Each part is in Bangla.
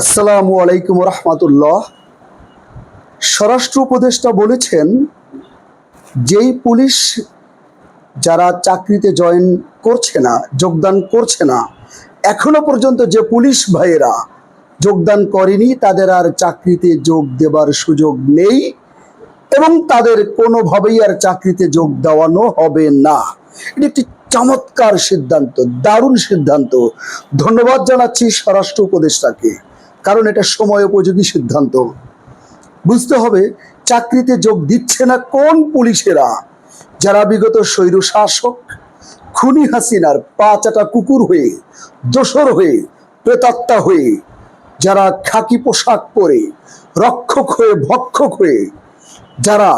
আসসালামু আলাইকুম রহমাতুল্লাহ স্বরাষ্ট্র উপদেষ্টা বলেছেন, যেই পুলিশ যারা চাকরিতে জয়েন করছে না, যোগদান করছে না, এখনও পর্যন্ত যে পুলিশ ভাইয়েরা যোগদান করেনি, তাদের আর চাকরিতে যোগ দেবার সুযোগ নেই এবং তাদের কোনোভাবেই আর চাকরিতে যোগ দেওয়ানো হবে না। এটি একটি চমৎকার সিদ্ধান্ত, দারুণ সিদ্ধান্ত। ধন্যবাদ জানাচ্ছি স্বরাষ্ট্র উপদেষ্টাকে। কারণ এটা সময় উপযোগী সিদ্ধান্ত। বুঝতে হবে চাকরিতে যোগ দিচ্ছে না কোন পুলিশেরা। যারা বিগত স্বৈর শাসক, খুনি হাসিনার পা চাটা কুকুর হয়ে, দোসর হয়ে, প্রেতাত্মা হয়ে, যারা খাকি পোশাক পরে, রক্ষক হয়ে, ভক্ষক হয়ে, যারা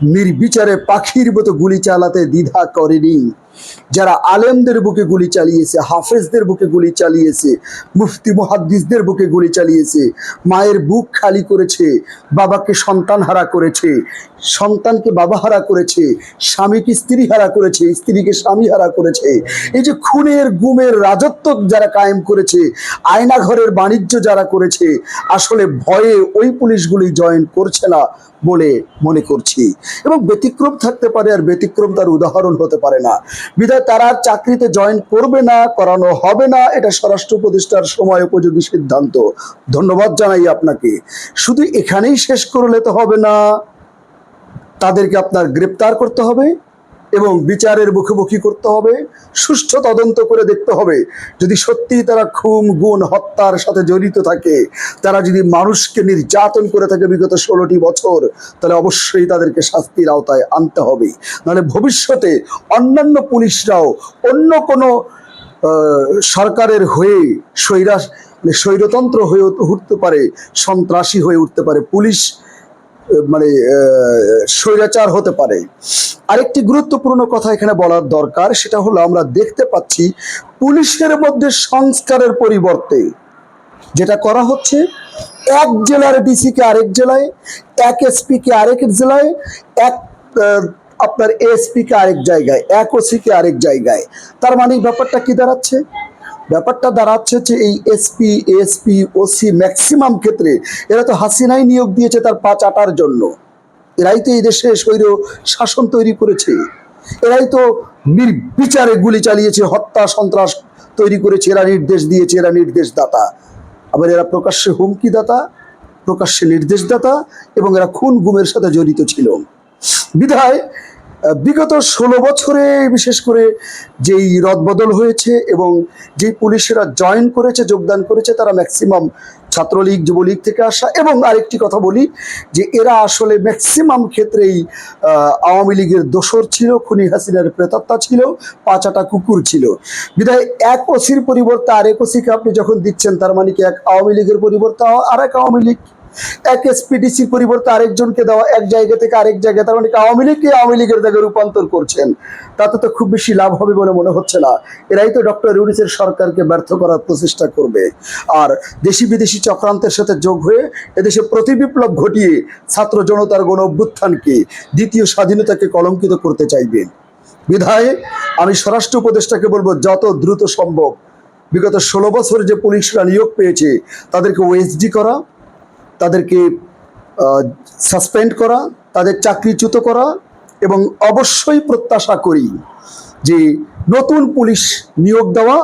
নির্বিচারে পাখির মতো গুলি চালাতে দ্বিধা করেনি। যারা আলেমদের বুকে গুলি চালিয়েছে, হাফেজদের বুকে গুলি চালিয়েছে, মুফতি মুহাদ্দিসদের বুকে গুলি চালিয়েছে, মায়ের বুক খালি করেছে, বাবাকে সন্তান হারা করেছে, সন্তানকে বাবা হারা করেছে, স্বামীকে স্ত্রী হারা করেছে, স্ত্রীকে স্বামী হারা করেছে। এই যে খুনের, গুমের রাজত্ব যারা কায়েম করেছে, আয়নাঘরের বাণিজ্য যারা করেছে, আসলে ভয়ে ওই পুলিশগুলি জয়েন করছে না বলে মনে করছি। এবং ব্যতিক্রম থাকতে পারে আর ব্যতিক্রম তার উদাহরণ হতে পারে না। বিধায় তারা চাকরিতে জয়েন করবে না, করানো হবে না, এটা স্বরাষ্ট্র উপদেষ্টার সময় উপযোগী সিদ্ধান্ত। ধন্যবাদ জানাই আপনাকে। শুধু এখানেই শেষ করলে তো হবে না, তাদেরকে আপনার গ্রেপ্তার করতে হবে। এবং বিচারের মুখোমুখি করতে হবে, সুষ্ঠু তদন্ত করে দেখতে হবে। যদি সত্যি তারা খুন, গুণ, হত্যার সাথে জড়িত থাকে, তারা যদি মানুষকে নির্যাতন করে থাকে বিগত ষোলোটি বছর, তাহলে অবশ্যই তাদেরকে শাস্তির আওতায় আনতে হবে। নাহলে ভবিষ্যতে অন্যান্য পুলিশরাও অন্য কোনো সরকারের হয়ে স্বৈরাস মানে স্বৈরতন্ত্র হয়ে উঠতে পারে, সন্ত্রাসী হয়ে উঠতে পারে। পুলিশ মানে স্বৈরাচার হতে পারে। আরেকটি গুরুত্বপূর্ণ কথা এখানে বলার দরকার, সেটা হলো আমরা দেখতে পাচ্ছি পুলিশের মধ্যে সংস্কারের পরিবর্তে যেটা করা হচ্ছে, এক জেলার ডিসিকে আরেক জেলায়, এক এসপিকে আরেক জেলায়, এক আপনার এসপিকে আরেক জায়গায়, এক ওসিকে আরেক জায়গায়। তার মানে ব্যাপারটা কি দাঁড়াচ্ছে? ব্যাপারটা দাঁড়াচ্ছে যে এই এসপি এসপি ওসি ম্যাক্সিমাম ক্ষেত্রে এরা তো হাসিনাই নিয়োগ দিয়েছে তার পা চাটার জন্য। এরাই তো এই দেশে স্বৈর শাসন তৈরি করেছে। এরাই তো নির্বিচারে গুলি চালিয়েছে, হত্যা, সন্ত্রাস তৈরি করেছে, এরা নির্দেশ দিয়েছে, এরা নির্দেশদাতা। আবার এরা প্রকাশ্যে হুমকিদাতা, প্রকাশ্যে নির্দেশদাতা এবং এরা খুন গুমের সাথে জড়িত ছিল। বিধায় বিগত ষোলো বছরে বিশেষ করে যেই রদবদল হয়েছে এবং যেই পুলিশেরা জয়েন করেছে, যোগদান করেছে, তারা ম্যাক্সিমাম ছাত্রলীগ, যুবলীগ থেকে আসা এবং আরেকটি কথা বলি যে এরা আসলে ম্যাক্সিমাম ক্ষেত্রেই আওয়ামী লীগের দোসর ছিল, খুনি হাসিনার প্রেতাত্মা ছিল, পাঁচাটা কুকুর ছিল। বিধায় এক ওসির পরিবর্তে আরেক ওসিকে আপনি যখন দিচ্ছেন, তার মানে কি এক আওয়ামী লীগের পরিবর্তে আরেক আওয়ামী লীগ এক এসপিডিসির পরিবর্তে আরেকজনকে দেওয়া এক জায়গা থেকে আরেক জায়গায়, তার মানে আওয়ামী লীগকে আওয়ামী লীগের জায়গায় রূপান্তর করছেন? তাতে তো খুব বেশি লাভ হবে বলে মনে হচ্ছে না। এরাই তো ডক্টর ইউনিসের সরকারকে ব্যর্থ করার প্রচেষ্টা করবে। আর দেশি বিদেশি চক্রান্তের সাথে যোগ হয়ে এদেশে প্রতিবিপ্লব ঘটিয়ে ছাত্র জনতার গণ অভ্যুত্থানকে, দ্বিতীয় স্বাধীনতাকে কলঙ্কিত করতে চাইবেন বিধায় আমি স্বরাষ্ট্র উপদেষ্টাকে বলব, যত দ্রুত সম্ভব। বিগত ষোলো বছর যে পুলিশরা নিয়োগ পেয়েছে, তাদেরকে ওএসডি করা তাদেরকে সাসপেন্ড করা, তাদের চাকরিচ্যুত করা এবং অবশ্যই প্রত্যাশা করি যে নতুন পুলিশ নিয়োগ দেওয়া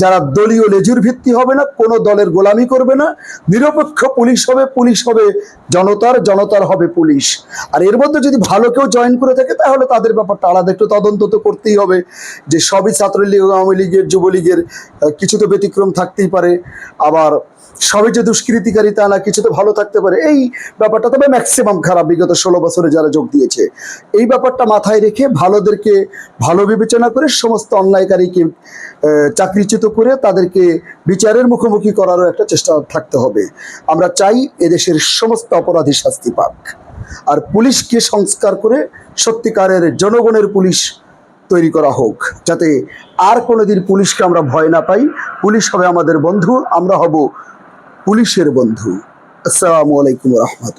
যারা দলীয় লেজুর ভিত্তি হবে না, কোনো দলের গোলামি করবে না। নিরপেক্ষ পুলিশ হবে পুলিশ হবে জনতার জনতার হবে পুলিশ। আর এর মধ্যে যদি ভালো কেউ জয়েন করে থাকে, তাহলে তাদের ব্যাপারটা আলাদা। একটু তদন্ত তো করতেই হবে যে সবই ছাত্রলীগ, আওয়ামী লীগের, যুবলীগের কিছু তো ব্যতিক্রম থাকতেই পারে। আবার সবই যে দুষ্কৃতিকারী তা না, কিছু তো ভালো থাকতে পারে। এই ব্যাপারটা তবে ম্যাক্সিমাম খারাপ। বিগত ষোলো বছরে যারা যোগ দিয়েছে, এই ব্যাপারটা মাথায় রেখে ভালোদেরকে ভালো বিবেচনা করে সমস্ত অন্যায়কারীকে চাকরিচ্যুত করে তাদেরকে বিচারের মুখোমুখি করারও একটা চেষ্টা থাকতে হবে। আমরা চাই এদেশের সমস্ত অপরাধী শাস্তি পাক। আর পুলিশকে সংস্কার করে সত্যিকারের জনগণের পুলিশ তৈরি করা হোক, যাতে আর কোনোদিন পুলিশকে আমরা ভয় না পাই। পুলিশ হবে আমাদের বন্ধু, আমরা হব পুলিশের বন্ধু। আসসালামু আলাইকুম রহমতুল্লাহ।